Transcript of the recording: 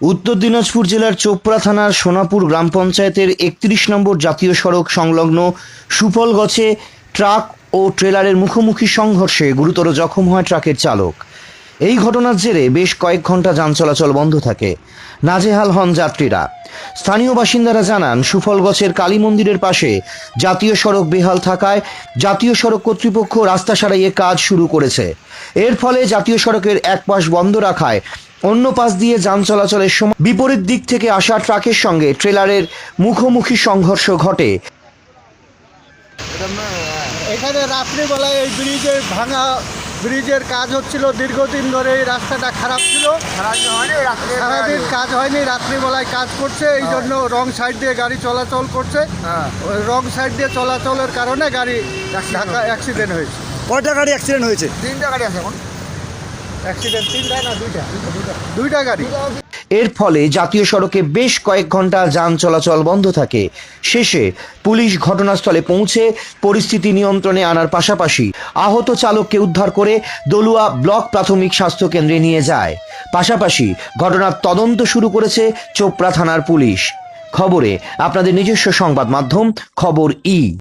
উত্তর দিনাজপুর জেলার চোপড়া থানার সোনাপুর গ্রাম পঞ্চায়েতের একত্রিশ নম্বর জাতীয় সড়ক সংলগ্ন সুফলগছে ট্রাক ও ট্রেলারের মুখোমুখি সংঘর্ষে গুরুতর জখম হয় ট্রাকের চালক। এই ঘটনার জেরে বেশ কয়েক ঘণ্টা যান চলাচল বন্ধ থাকে। নাজেহাল হন যাত্রীরা। স্থানীয় বাসিন্দারা জানান সুফলগছের কালী মন্দিরের পাশে জাতীয় সড়ক বেহাল থাকায় জাতীয় সড়ক কর্তৃপক্ষ রাস্তা সারাইয়ে কাজ শুরু করেছে। এর ফলে জাতীয় সড়কের এক পাশ বন্ধ রাখায় অন্য পাশ দিয়ে যান চলাচলের সময় বিপরীত দিক থেকে আসা ট্রাকের সঙ্গে ট্রেলারের মুখোমুখি সংঘর্ষ ঘটে। এখানে রাত্রিবেলায় এই ব্রিজের ভাঙা ব্রিজের কাজ হচ্ছিল। দীর্ঘদিন ধরে এই রাস্তাটা খারাপ ছিল। সারাদিন কাজ হয়নি রাত্রিবেলায় কাজ করছে। এই জন্য রং সাইড দিয়ে গাড়ি চলাচল করছে। ওই রং সাইড দিয়ে চলাচলের কারণে গাড়ি ঢাকা অ্যাক্সিডেন্ট হয়েছে। কয়টা গাড়ি অ্যাক্সিডেন্ট হয়েছে? তিনটা গাড়ি আছে এখন। অ্যাক্সিডেন্ট তিনটা না দুইটা? দুইটা গাড়ি। এর ফলে জাতীয় সড়কে বেশ কয়েক ঘণ্টা যান চলাচল বন্ধ থাকে। শেষে পুলিশ ঘটনাস্থলে পৌঁছে পরিস্থিতি নিয়ন্ত্রণে আনার পাশাপাশি আহত চালককে উদ্ধার করে দলুয়া ব্লক প্রাথমিক স্বাস্থ্য কেন্দ্রে নিয়ে যায়। পাশাপাশি ঘটনার তদন্ত শুরু করেছে চোপড়া থানার পুলিশ। খবরে আপনাদের নিজস্ব সংবাদ মাধ্যম খবর ই।